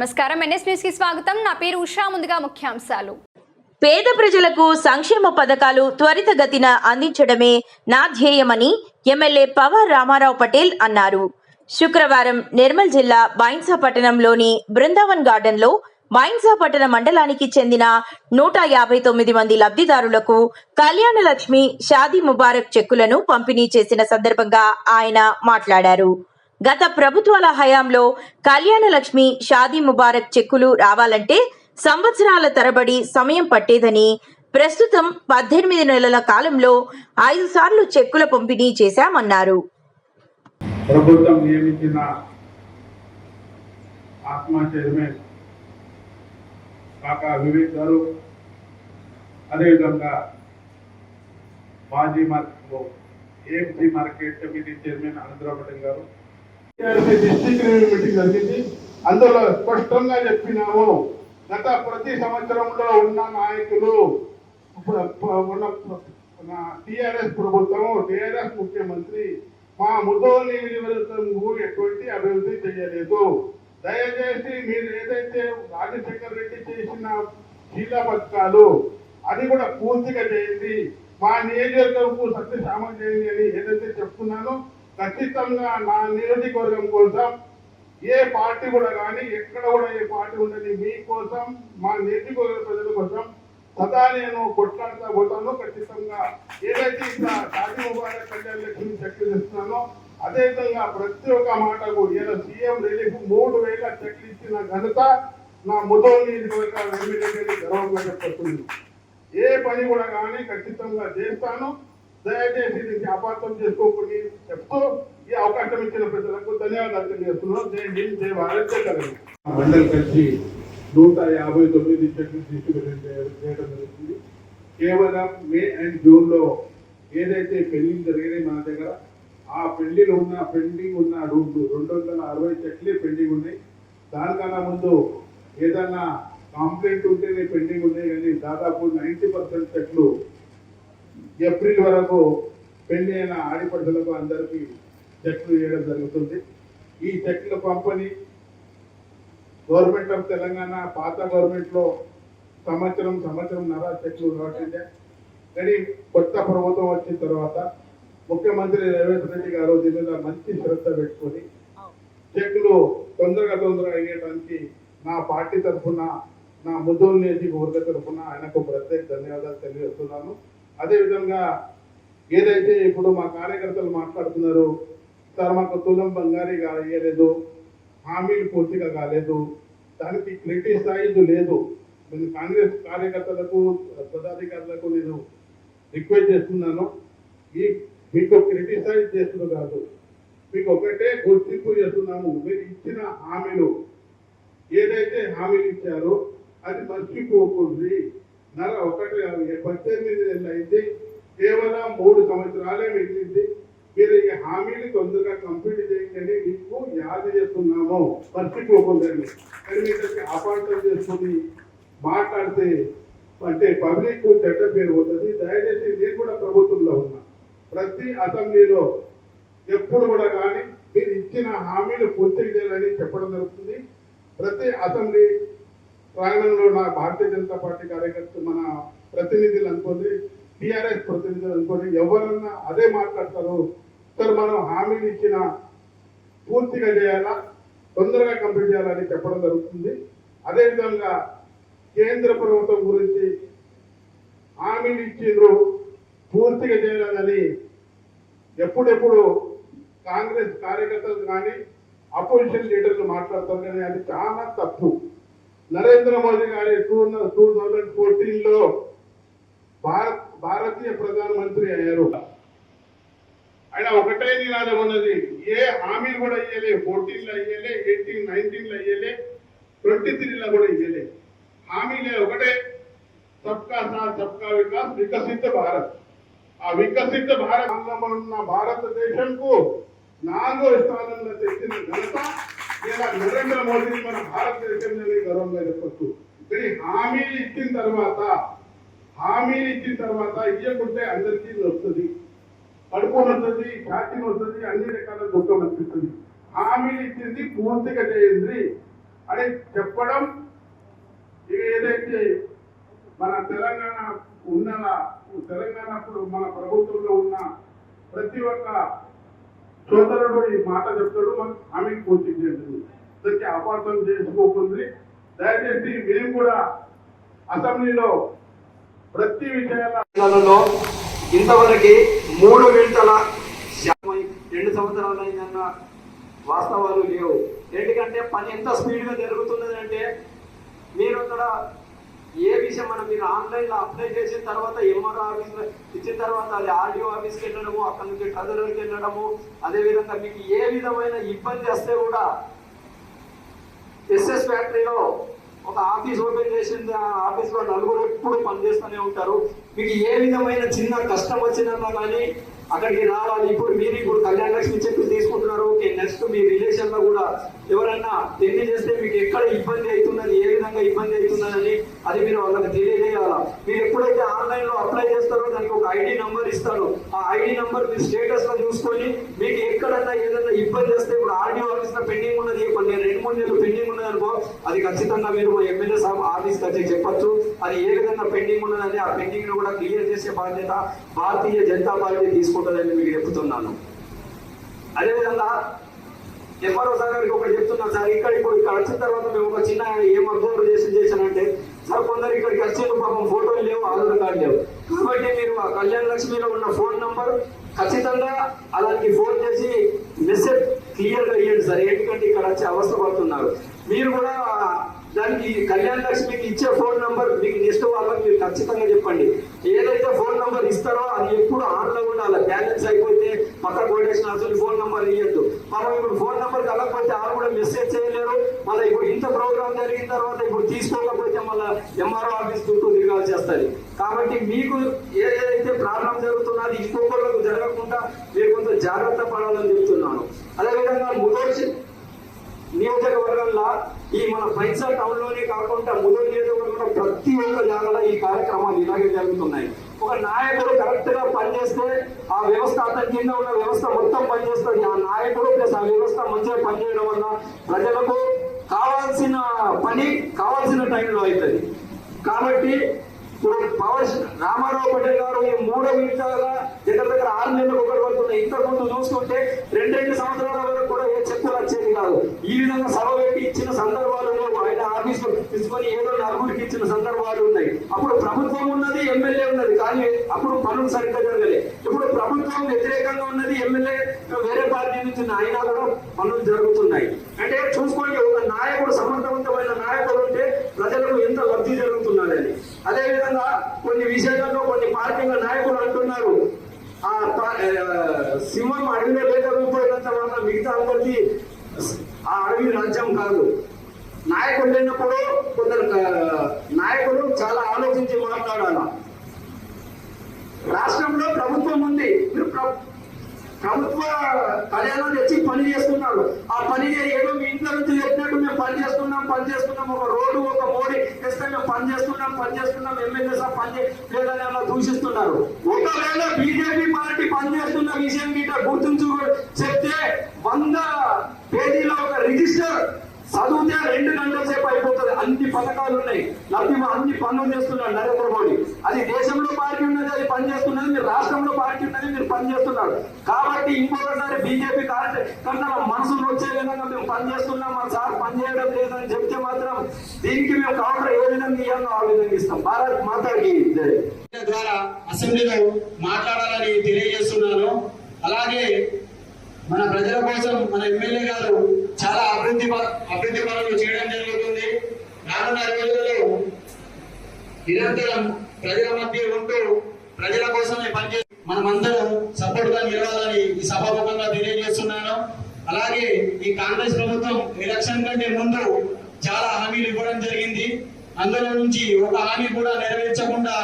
నమస్కారం. ఎన్ఎస్ న్యూస్కి స్వాగతం. నా పేరు ఉషా. ముందుగా ముఖ్యాంశాలు. పేద ప్రజలకు సంక్షేమ పథకాలు త్వరితగతిన అందించడమే నా ధ్యేయమని ఎమ్మెల్యే పవర్ రామారావు పటేల్ అన్నారు. శుక్రవారం నిర్మల్ జిల్లా బైన్సా పట్టణంలోని బృందావన్ గార్డెన్లో బైన్సా పట్టణ మండలానికి చెందిన నూట యాభై తొమ్మిది మంది లబ్ధిదారులకు కళ్యాణ లక్ష్మి షాదీ ముబారక్ చెక్కులను పంపిణీ చేసిన సందర్భంగా ఆయన మాట్లాడారు. గత ప్రభుత్వాల హయాంలో కళ్యాణ లక్ష్మి షాదీ ముబారక్ చెక్కులు రావాలంటే సంవత్సరాల తరబడి సమయం పట్టేదని ప్రస్తుతం పద్దెనిమిది నెలల కాలంలో ఐదు సార్లు చెక్కుల పంపిణీ చేశామన్నారు. ప్రభుత్వం నియమించిన ఆత్మ చైర్మన్ కాకా వివేక్ గారు అదేవిధంగా మాజీ market AMC market committee chairman Anantharao Patel garu district meeting జరిగింది అందులో స్పష్టంగా చెప్పినాము. గత ప్రతి సంవత్సరంలో ఉన్న నాయకులు ఉన్న టిఆర్ఎస్ ప్రభుత్వం టిఆర్ఎస్ ముఖ్యమంత్రి మా ముదోని నియోజకవర్గంకు ఎటువంటి అభివృద్ధి చేయలేదు. దయచేసి మీరు ఏదైతే రాజశేఖర్ రెడ్డి చేసిన శీల పథకాలు అది కూడా పూర్తిగా చేయండి. మా నియోజకవర్గంకు సత్యశామం చేయండి అని ఏదైతే చెప్తున్నానో ఖచ్చితంగా నా నియోజకవర్గం కోసం ఏ పార్టీ కూడా కానీ ఎక్కడ కూడా ఏ పార్టీ ఉండని మీకోసం మా నియోజకవర్గ ప్రజల కోసం సదా నేను కొట్లాడుతా పోతాను. ఖచ్చితంగా ఏదైతే ఇక్కడ షాదీ ముబారక్ కళ్యాణ్ లక్ష్మి చెక్లు ఇస్తున్నానో అదేవిధంగా ప్రతి ఒక్క మాటకు ఇలా సీఎం రిలీఫ్ మూడు వేల చెక్లు ఇచ్చిన ఘనత నా ముదో నియోజకవర్గ ఎమ్మెల్యే గర్వంగా చెప్పబడుతుంది ఏ పని కూడా కానీ ఖచ్చితంగా చేస్తాను. దయచేసి దీనికి అపార్థం చేసుకోకుండా చెప్తూ ఈ అవకాశం ఇచ్చిన ప్రజలకు ధన్యవాదాలు తెలియజేస్తున్నాం. జై హింద్ భారత్ మండలి కలిసి నూట యాభై తొమ్మిది చెట్లు డిస్ట్రిబ్యూషన్ చేయడం జరుగుతుంది కేవలం మే అండ్ జూన్లో ఏదైతే పెళ్ళింగ్ జరిగినాయి మన దగ్గర ఆ పెళ్ళిలో ఉన్న పెండింగ్ ఉన్న రెండు రెండు వందల అరవై చెట్లే పెండింగ్ ఉన్నాయి. దానికన్నా ముందు ఏదన్నా కంప్లైంట్ ఉంటేనే పెండింగ్ ఉన్నాయి. కానీ దాదాపు నైంటీ పర్సెంట్ చెట్లు ఏప్రిల్ వరకు పెళ్ళి అయిన ఆడిపడుతులకు అందరికీ చెట్లు వేయడం జరుగుతుంది. ఈ చెట్ల పంపిణీ గవర్నమెంట్ ఆఫ్ తెలంగాణ పాత గవర్నమెంట్లో సంవత్సరం సంవత్సరం నర చెట్లు ఇవ్వాల్సిందే కానీ కొత్త ప్రభుత్వం వచ్చిన తర్వాత ముఖ్యమంత్రి రేవంత్ రెడ్డి గారు దీని మీద మంచి శ్రద్ధ పెట్టుకొని చెక్కులు తొందరగా తొందరగా అయ్యేటానికి నా పార్టీ తరఫున నా ముద్దోలు నియోజకవర్గ తరఫున ఆయనకు ప్రత్యేక ధన్యవాదాలు తెలియజేస్తున్నాను. అదేవిధంగా ఏదైతే ఇప్పుడు మా కార్యకర్తలు మాట్లాడుతున్నారు సార్ మాకు తులం బంగారీ కాలేదు హామీలు పూర్తిగా కాలేదు దానికి క్రిటిసైజ్ లేదు. నేను కాంగ్రెస్ కార్యకర్తలకు పదాధికారులకు నేను రిక్వెస్ట్ చేస్తున్నాను ఈ మీకు క్రిటిసైజ్ చేస్తున్న కాదు. మీకు ఒకటే గుర్తింపు చేస్తున్నాము మీరు ఇచ్చిన హామీలు ఏదైతే హామీలు ఇచ్చారో అది మర్చిపోకూడదు నెల ఒకటి పద్దెనిమిది నెలలు అయితే కేవలం మూడు సంవత్సరాలే మిగిలింది. మీరు ఈ హామీని తొందరగా కంప్లీట్ చేయండి. మీకు యాద చేస్తున్నాము. మర్చిపోకుండండి కానీ మీరు అపార్థం చేసుకుని మాట్లాడితే అంటే పబ్లిక్ చెడ్డ పేరు పోతుంది. దయచేసి నేను కూడా ప్రభుత్వంలో ఉన్నా. ప్రతి అసెంబ్లీలో ఎప్పుడు కూడా కానీ మీరు ఇచ్చిన హామీలు పూర్తి చేయాలని చెప్పడం జరుగుతుంది. ప్రతి అసెంబ్లీ ప్రాంగణంలో నా భారతీయ జనతా పార్టీ కార్యకర్తలు మన ప్రతినిధులు అనుకోండి టిఆర్ఎస్ ప్రతినిధులు అనుకోండి ఎవరన్నా అదే మాట్లాడతారు సార్ మనం హామీలు ఇచ్చిన పూర్తిగా చేయాలా తొందరగా కంప్లీట్ చేయాలని చెప్పడం జరుగుతుంది. అదేవిధంగా కేంద్ర ప్రభుత్వం గురించి హామీలు ఇచ్చిండ్రు పూర్తిగా చేయాలని ఎప్పుడెప్పుడు కాంగ్రెస్ కార్యకర్తలు కానీ అపోజిషన్ లీడర్లు మాట్లాడతారు కానీ అది చాలా తప్పు. నరేంద్ర మోదీ గారి టూ టూ థౌజండ్ ఫోర్టీన్లో భారత్ భారతీయ ప్రధానమంత్రి అయ్యారు. ఆయన ఒకటే నినాదం ఉన్నది ఏ హామీలు కూడా ఇయ్యలే. ఫోర్టీన్లో ఇయ్యలే ఎయిటీన్ నైన్టీన్లో ఇయ్యలే ట్వంటీ త్రీలో కూడా ఇయ్యలే. హామీలే ఒకటే. సబ్కా సాత్ సబ్కా వికాస్ వికసిత భారత్. ఆ వికసిత భారత్ ఉన్న భారతదేశంకు నాలుగో స్థానంలో తెచ్చిన ఘనత ఇలా నరేంద్ర మోదీ మన భారతదేశంలో గర్వంగా చెప్పచ్చు కానీ హామీలు ఇచ్చిన తర్వాత హామీలు ఇచ్చిన తర్వాత ఇవ్వకుంటే అందరికీ వస్తుంది. పడుకొని వస్తుంది ఛాతీ వస్తుంది అన్ని రకాల దుఃఖం అనిపిస్తుంది. హామీలు ఇచ్చింది పూర్తిగా చేయండి అని చెప్పడం ఏదైతే మన తెలంగాణ ఉన్న తెలంగాణ అప్పుడు మన ప్రభుత్వంలో ఉన్న ప్రతి ఒక్క సోదరుడు ఈ మాట చెప్తాడు మనం హామీ పూర్తి చేస్తుంది దానికి అపార్థం చేసుకోకుండా దయచేసి మేము కూడా అసెంబ్లీలో ప్రతి విషయాలలో ఇంతవరకు మూడు వింటల రెండు సంవత్సరాలు అయిందన్న వాస్తవాలు లేవు. ఎందుకంటే పని ఎంత స్పీడ్గా జరుగుతున్నది అంటే మీరు అక్కడ ఏ విషయం మనం మీరు ఆన్లైన్లో అప్లై చేసిన తర్వాత ఎంఆర్ఓ ఆఫీస్లో ఇచ్చిన తర్వాత అది ఆర్డీఓ ఆఫీస్కి వెళ్ళడము అక్కడ నుంచి ట్రెజరీకి వెళ్ళడము అదేవిధంగా మీకు ఏ విధమైన ఇబ్బంది వస్తే కూడా ఎస్ఎస్ ఫ్యాక్టరీలో ఒక ఆఫీస్ ఓపెన్ చేసింది. ఆ ఆఫీస్లో నలుగురు ఎప్పుడు పనిచేస్తూనే ఉంటారు. మీకు ఏ విధమైన చిన్న కష్టం వచ్చినా కానీ అక్కడికి రావాలి. ఇప్పుడు మీరు ఇప్పుడు కళ్యాణ లక్ష్మి చెక్కులు తీసుకుంటున్నారు. ఓకే నెక్స్ట్ మీ రిలేషన్లో కూడా ఎవరన్నా పెళ్ళి చేస్తే మీకు ఎక్కడ ఇబ్బంది అవుతున్నది ఏ విధంగా ఇబ్బంది అవుతున్నదని అది మీరు వాళ్ళకి తెలియజేయాలా? మీరు ఎప్పుడైతే ఆన్లైన్లో అప్లై చేస్తారో దానికి ఒక ఐడి నంబర్ ఇస్తారు ఆ ఐడి నంబర్ మీ స్టేటస్లో చూసుకొని మీకు ఎక్కడన్నా ఏదైనా ఇబ్బంది వస్తే ఇప్పుడు ఆర్డీ ఆఫీస్లో పెండింగ్ ఉన్నది. కొన్ని రెండు మూడు నెలలు పెండింగ్ ఉన్నది అనుకో అది ఖచ్చితంగా మీరు ఎమ్మెల్యే సాబ్ ఆఫీస్ వచ్చి చెప్పొచ్చు. అది ఏ విధంగా పెండింగ్ ఉన్నదని ఆ పెండింగ్ను కూడా క్లియర్ చేసే బాధ్యత భారతీయ జనతా పార్టీ తీసుకుంటుందని మీకు చెప్తున్నాను. అదేవిధంగా మరోసారి సార్ గారికి ఒకటి చెప్తున్నాను సార్ ఇక్కడ ఇప్పుడు ఇక్కడ వచ్చిన తర్వాత మేము ఒక చిన్న ఏం చేసి చేశానంటే సార్ కొందరు ఇక్కడికి వచ్చిన పాపం ఫోటోలు లేవు ఆధార్ కార్డు లేవు. కాబట్టి మీరు ఆ కళ్యాణ లక్ష్మిలో ఉన్న ఫోన్ నంబర్ ఖచ్చితంగా అలాంటి ఫోన్ చేసి మెసేజ్ క్లియర్గా ఇవ్వండి సార్ ఎందుకంటే ఇక్కడ వచ్చి అవస్థ పడుతున్నారు. మీరు కూడా దానికి కళ్యాణ లక్ష్మికి ఇచ్చే ఫోన్ నంబర్ మీకు నెక్స్ట్ వాళ్ళకి మీరు ఖచ్చితంగా చెప్పండి. ఏదైతే ఫోన్ నంబర్ ఇస్తారో అది ఎప్పుడు ఆన్లో ఉండాలి. బ్యాలెన్స్ అయిపోతే పక్క కొట్టేసిన అసలు ఫోన్ నంబర్ ఇవ్వద్దు మనం ఇప్పుడు ఫోన్ నంబర్ కలగకపోతే వాళ్ళు కూడా మెసేజ్ చేయలేరు. మళ్ళీ ఇప్పుడు ఇంత ప్రోగ్రామ్ జరిగిన తర్వాత ఇప్పుడు తీసుకోకపోతే మళ్ళీ ఎంఆర్ఓ ఆఫీస్ చుట్టూ తిరగాల్సి వస్తుంది. కాబట్టి మీకు ఏదైతే ప్రాబ్లం జరుగుతున్నది అది ఇంకొకళ్ళకు జరగకుండా మీరు కొంత జాగ్రత్త పడాలని చెప్తున్నాను. అదేవిధంగా ముదోర్చి నియోజకవర్గంలో ఈ మన ఫైన్సర్ టౌన్లోనే కాకుండా ముదో నియోజకవర్గంలో ప్రతి ఒక్క జాగాలో ఈ కార్యక్రమాలు ఇలాగే జరుగుతున్నాయి. ఒక నాయకుడు కరెక్ట్గా పనిచేస్తే ఆ వ్యవస్థ అతని కింద ఉన్న వ్యవస్థ మొత్తం పనిచేస్తుంది. ఆ నాయకుడు ప్లస్ ఆ వ్యవస్థ మంచిగా పనిచేయడం వల్ల ప్రజలకు కావాల్సిన పని కావాల్సిన టైంలో అవుతుంది. కాబట్టి ఇప్పుడు పవర్ రామారావు పటేల్ గారు ఈ మూడో విడతగా దగ్గర దగ్గర ఆరు నెలలకు ఒకటి పడుతున్నాయి ఇంతకుముందు చూసుకుంటే రెండు రెండు సంవత్సరాల వరకు కూడా ఏ చెక్కులు వచ్చేది కాదు ఈ విధంగా సభ పెట్టి సందర్భాలు ఆయన ఆఫీసు తీసుకొని ఏదో నలుగురికి ఇచ్చిన సందర్భాలు ఉన్నాయి. అప్పుడు ప్రభుత్వం ఉన్నది ఎమ్మెల్యే ఉన్నది. కానీ అప్పుడు పనులు సరిగ్గా జరగలేదు ఇప్పుడు ప్రభుత్వం వ్యతిరేకంగా ఉన్నది ఎమ్మెల్యే వేరే పార్టీ నుంచి ఆయన కూడా పనులు జరుగుతున్నాయి. అంటే చూసుకోండి ఒక నాయకుడు సమర్థవంతమైన నాయకుడు ఉంటే ప్రజలకు ఎంత లబ్ధి జరుగుతున్నదని. అదేవిధంగా కొన్ని విషయాల్లో కొన్ని పార్టీల నాయకులు అంటున్నారు. ఆ సింహం అడవిలో లేకపోయినంత మాత్రం మిగతా అందరికీ ఆ అడవి రాజ్యం కాదు. నాయకుడు లేనప్పుడు కొందరు నాయకులు చాలా ఆలోచించి మాట్లాడాలి. రాష్ట్రంలో ప్రభుత్వం ఉంది. మీరు ప్రభుత్వ కళ్యాణం తెచ్చి పని చేస్తున్నారు. ఆ పని ఏదో మీ ఇంట్లో నుంచి చెప్పినట్టు మేము పని చేస్తున్నాం పని చేస్తున్నాం. ఒక రోడ్డు ఒక మోడీ తెస్తే మేము పని చేస్తున్నాం పని చేస్తున్నాం. ఎమ్మెల్యే సార్ పని లేదని అలా దూషిస్తున్నారు. ఒకవేళ బీజేపీ పార్టీ పనిచేస్తున్న విషయం గిట్ట గుర్తుంచు చెప్తే వంద పేజీలో ఒక రిజిస్టర్ చదివితే రెండు గంటల సేపు అయిపోతుంది. అన్ని పథకాలు ఉన్నాయి. లబ్ధి అన్ని పనులు చేస్తున్నాడు నరేంద్ర మోడీ. అది దేశంలో పార్టీ ఉన్నది అది పనిచేస్తున్నది మీరు రాష్ట్రంలో పార్టీ ఉన్నది మీరు పనిచేస్తున్నారు కాబట్టి ఇంకొకసారి బీజేపీ కన్నా మనసులు వచ్చే విధంగా మేము పనిచేస్తున్నాం మా సార్ పనిచేయడం లేదని చెప్తే మాత్రం దీనికి మేము కౌంటర్ ఏ విధంగా ఇవ్వాలో ఆ విధంగా ఇస్తాం. భారత్ మాతాకి ద్వారా అసెంబ్లీలో మాట్లాడాలని తెలియజేస్తున్నాను. అలాగే మన ప్రజల కోసం మన ఎమ్మెల్యే గారు చాలా అభివృద్ధి అభివృద్ధి పనులు చేయడం జరుగుతుంది. రానున్న రోజులలో నిరంతరం ప్రజల మధ్య ఉంటూ ప్రజల కోసమే పనిచే మనమందరం సపోర్ట్గా నిలవాలని ఈ సభాముఖంగా తెలియజేస్తున్నాను. అలాగే ఈ కాంగ్రెస్ ప్రభుత్వం ఎలక్షన్ కంటే ముందు చాలా హామీలు ఇవ్వడం జరిగింది. అందులో నుంచి ఒక హామీ కూడా నెరవేర్చకుండా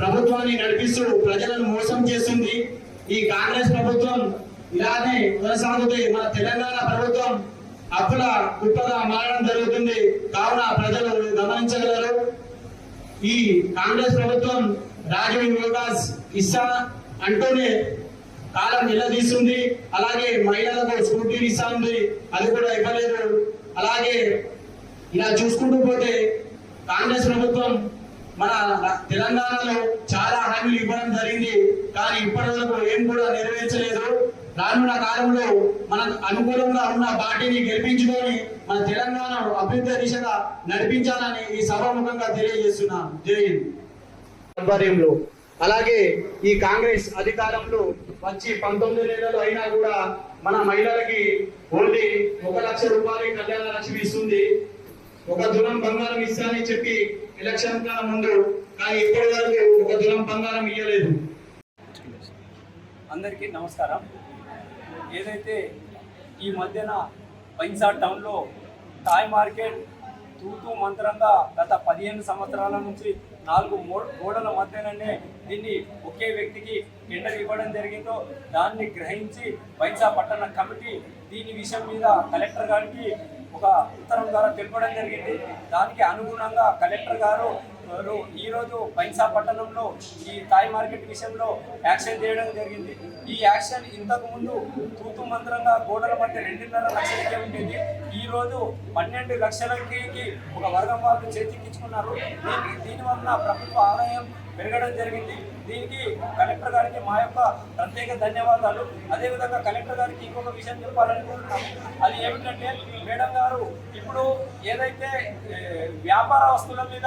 ప్రభుత్వాన్ని నడిపిస్తూ ప్రజలను మోసం చేస్తుంది. ఈ కాంగ్రెస్ ప్రభుత్వం ఇలానే కొనసాగుతూ మన తెలంగాణ ప్రభుత్వం అప్పుల కుప్పగా మారడం జరుగుతుంది. కావున ప్రజలు గమనించగలరు. ఈ కాంగ్రెస్ ప్రభుత్వం రాజీవ్ వికాస్ ఇస్తా అంటూనే కాలం నిలదీస్తుంది. అలాగే మహిళలకు స్కూటీలు ఇస్తా ఉంది. అది కూడా ఇవ్వలేదు. అలాగే ఇలా చూసుకుంటూ పోతే కాంగ్రెస్ ప్రభుత్వం మన తెలంగాణలో చాలా హామీలు ఇవ్వడం జరిగింది. కానీ ఇప్పటి వరకు ఏం కూడా నెరవేర్చలేదు. రానున్న కాలంలో మనకు అనుకూలంగా ఉన్న పార్టీని గెలిపించుకొని మన తెలంగాణ అభివృద్ధి దిశగా నడిపించాలని ఈ సభాముఖంగా తెలియజేస్తున్నాను జై హింద్. ఆధ్వర్యంలో అలాగే ఈ కాంగ్రెస్ అధికారంలో వచ్చి పంతొమ్మిది నెలలు అయినా కూడా మన మహిళలకి ఓన్లీ ఒక లక్ష రూపాయలు కళ్యాణ లక్ష్మి ఇస్తుంది. ఒక తులం బంగారం ఇస్తానని చెప్పి ఎలక్షన్ కాలం ముందు కానీ ఇప్పటి వరకు ఒక తులం బంగారం ఇవ్వలేదు అందరికీ నమస్కారం. ఏదైతే ఈ మధ్యన బైన్సా టౌన్లో థాయ్ మార్కెట్ తూతూ మంత్రంగా గత పదిహేను సంవత్సరాల నుంచి నాలుగు గోడల మధ్యననే దీన్ని ఒకే వ్యక్తికి టెండర్ ఇవ్వడం జరిగిందో దాన్ని గ్రహించి బైన్సా పట్టణ కమిటీ దీని విషయం మీద కలెక్టర్ గారికి ఒక ఉత్తరం ద్వారా తెలపడం జరిగింది. దానికి అనుగుణంగా కలెక్టర్ గారు ఈరోజు బైన్సా పట్టణంలో ఈ థాయ్ మార్కెట్ విషయంలో యాక్షన్ చేయడం జరిగింది. ఈ యాక్షన్ ఇంతకుముందు తూతు మంత్రంగా గోడల మధ్య రెండున్నర లక్షలకే ఉండేది. ఈరోజు పన్నెండు లక్షలకి ఒక వర్గం వాళ్ళు చేతికించుకున్నారు దీని దీని ప్రభుత్వ ఆదాయం పెరగడం జరిగింది. దీనికి కలెక్టర్ గారికి మా యొక్క ప్రత్యేక ధన్యవాదాలు. అదేవిధంగా కలెక్టర్ గారికి ఇంకొక విషయం చెప్పాలనుకుంటున్నాం అది ఏమిటంటే మేడం గారు ఇప్పుడు ఏదైతే వ్యాపార వస్తువుల మీద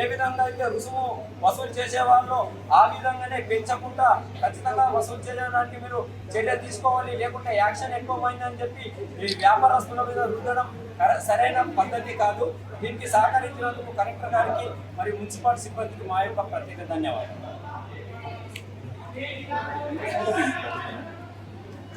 ఏ విధంగా అయితే రుసుము వసూలు చేసేవాళ్ళో ఆ విధంగానే పెంచకుండా ఖచ్చితంగా వసూలు చేయడానికి మీరు చర్య తీసుకోవాలి. లేకుంటే యాక్షన్ ఎక్కువమైందని చెప్పి ఈ వ్యాపారస్తుల మీద రుద్దడం సరైన పద్ధతి కాదు. దీనికి సహకరించినందుకు కలెక్టర్ గారికి మరి మున్సిపల్ సిబ్బందికి మా యొక్క ప్రత్యేక ధన్యవాదాలు. お願いします。